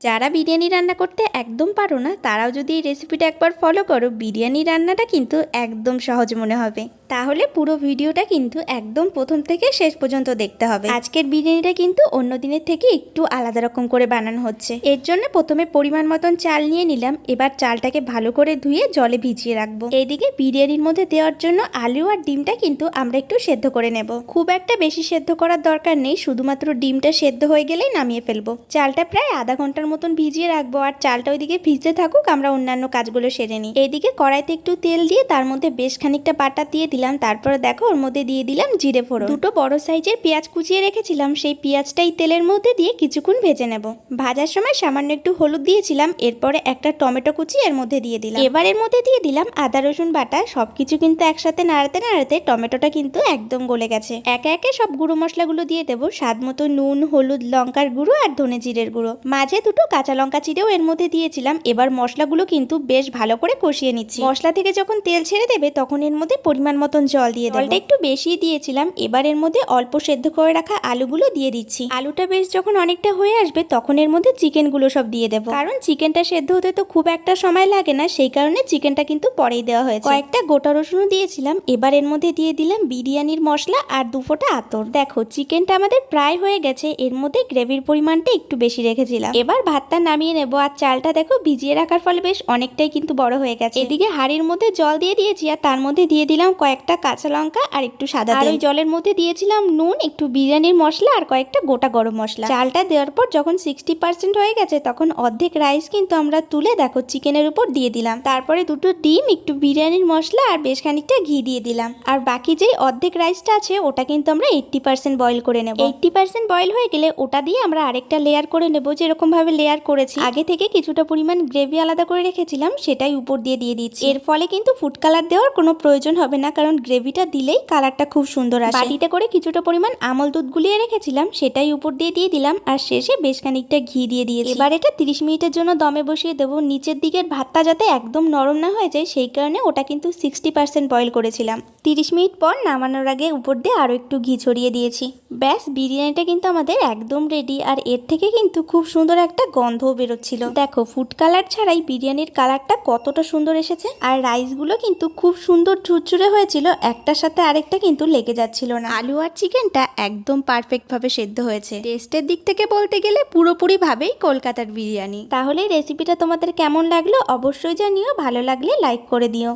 যারা বিরিয়ানি রান্না করতে একদম পারো না, তারাও যদি এই রেসিপিটা একবার ফলো করো, বিরিয়ানি রান্নাটা কিন্তু একদম সহজ মনে হবে। তাহলে পুরো ভিডিওটা কিন্তু একদম প্রথম থেকে শেষ পর্যন্ত দেখতে হবে। আজকের বিরিয়ানিটা কিন্তু অন্য দিনের থেকে একটু আলাদা রকম করে বানানো হচ্ছে। এর জন্য প্রথমে পরিমাণ মতন চাল নিয়ে নিলাম, এবার চালটাকে ভালো করে ধুয়ে জলে ভিজিয়ে রাখব। এইদিকে বিরিয়ানির মধ্যে দেওয়ার জন্য আলু আর ডিমটা কিন্তু আমরা একটু সেদ্ধ করে নেব। খুব একটা বেশি সেদ্ধ করার দরকার নেই, শুধুমাত্র ডিমটা সেদ্ধ হয়ে গেলেই নামিয়ে ফেলব। চালটা প্রায় আধা ঘণ্টার মতন ভিজিয়ে রাখব, আর চালটা ওইদিকে ভিজতে থাকুক, আমরা অন্যান্য কাজগুলো সেরে নিই। এইদিকে কড়াইতে একটু তেল দিয়ে তার মধ্যে বেশ খানিকটা বাটা দিয়ে দিলাম, তারপরে দেখো ওর মধ্যে দিয়ে দিলাম জিরে ফোড়ন। দুটো বড় সাইজের পেঁয়াজ কুচিয়ে রেখেছিলাম, সেই পেঁয়াজটাই তেলের মধ্যে দিয়ে কিছুক্ষণ ভেজে নেব। ভাজার সময় সামান্য একটু হলুদ দিয়েছিলাম, এরপরে একটা টমেটো কুচি এর মধ্যে দিয়ে দিলাম। এবার এর মধ্যে দিয়ে দিলাম আদা, রসুন বাটা, সবকিছু কিন্তু একসাথে নাড়াতে নাড়াতে টমেটোটা কিন্তু একদম গলে গেছে। একে একে সব গুঁড়ো মশলাগুলো দিয়ে দেবো, স্বাদ মতো নুন, হলুদ, লঙ্কার গুঁড়ো আর ধনে জিরের গুঁড়ো। মাঝে দুটো কাঁচা লঙ্কা চিড়েও এর মধ্যে দিয়েছিলাম, এবার মশলাগুলো কিন্তু বেশ ভালো করে কষিয়ে নিচ্ছি। মশলা থেকে যখন তেল ছেড়ে দেবে, তখন এর মধ্যে পরিমাণ মতন জল দিয়ে দেবো। জলটা একটু বেশি দিয়েছিলাম এবার এর মধ্যে অল্প সেদ্ধ করে রাখা আলুগুলো দিয়ে দিচ্ছি। আলুটা বেশ যখন অনেকটা হয়ে আসবে তখন এর মধ্যে চিকেনগুলো সব দিয়ে দেবো। কারণ চিকেনটা সেদ্ধ হতে তো খুব একটা সময় লাগে না সেই কারণে চিকেনটা কিন্তু পরেই দেওয়া হয়েছে। কয়েকটা গোটা রসুনও দিয়েছিলাম এবার এর মধ্যে দিয়ে দিলাম বিরিয়ানির মশলা আর দু ফোঁটা আতর। দেখো চিকেনটা আমাদের প্রায় হয়ে গেছে এর মধ্যে গ্রেভির পরিমাণটা একটু বেশি রেখেছিলাম। এবার ভাতটা নামিয়ে নেব আর চালটা দেখো ভিজিয়ে রাখার ফলে বেশ অনেকটাই কিন্তু বড় হয়ে গেছে। এদিকে হাঁড়ির মধ্যে জল দিয়ে দিয়েছি আর তার মধ্যে দিয়ে দিলাম কয়েকটা কাঁচা লঙ্কা আর একটু সাদা আর ওই জলের মধ্যে দিয়েছিলাম নুন একটু বিরিয়ানির মশলা আর কয়েকটা গোটা গরম মশলা। চালটা দেওয়ার পর যখন সিক্সটি পার্সেন্ট হয়ে গেছে তখন অর্ধেক রাইস কিন্তু আমরা তুলে দেখো চিকেনের উপর দিয়ে দিলাম। তারপরে দুটো ডিম একটু বিরিয়ানির মশলা আর বেশ খানিকটা ঘি দিয়ে দিলাম। আর বাকি যেই অর্ধেক রাইসটা আছে ওটা কিন্তু আমরা এইট্টি পার্সেন্ট বয়েল করে নেব। এইট্টি পার্সেন্ট বয়েল হয়ে গেলে ওটা দিয়ে আমরা আরেকটা লেয়ার করে নেব যেরকম ভাবে লেয়ার করেছি। আগে থেকে কিছুটা পরিমাণ গ্রেভি আলাদা করে রেখেছিলাম সেটাই উপর দিয়ে দিয়ে দিচ্ছি। এর ফলে কিন্তু ফুড কালার দেওয়ার কোনো প্রয়োজন হবে না কারণ গ্রেভিটা দিলেই কালারটা খুব সুন্দর আসে। বাটিতে করে কিছুটা পরিমাণ আমল দুধ গুলিয়ে রেখেছিলাম সেটাই উপর দিয়ে দিয়ে দিলাম আর শেষে বেশ খানিকটা ঘি দিয়ে দিয়েছি। এবার এটা তিরিশ মিনিটের জন্য দমে বসিয়ে দেবো। নিচের দিকের ভাতটা যাতে একদম নরম না হয়ে যায় সেই কারণে ওটা কিন্তু সিক্সটি পার্সেন্ট বয়েল করেছিলাম। তিরিশ মিনিট পর নামানোর আগে উপর দিয়ে আরও একটু ঘি ছড়িয়ে দিয়েছি। ব্যাস বিরিয়ানিটা কিন্তু আমাদের একদম রেডি আর এর থেকে কিন্তু খুব সুন্দর একটা গন্ধও বেরোচ্ছিল। দেখো ফুড কালার ছাড়াই বিরিয়ানির কালারটা কতটা সুন্দর এসেছে আর রাইসগুলো কিন্তু খুব সুন্দর ঝুরঝুরে হয়েছিল একটার সাথে আরেকটা কিন্তু লেগে যাচ্ছিল না। আলু আর চিকেনটা একদম পারফেক্ট ভাবে সেদ্ধ হয়েছে। টেস্টের দিক থেকে বলতে গেলে পুরোপুরি ভাবেই কলকাতার বিরিয়ানি। তাহলে রেসিপিটা তোমাদের কেমন লাগল অবশ্যই জানিও, ভালো লাগলে লাইক করে দিও।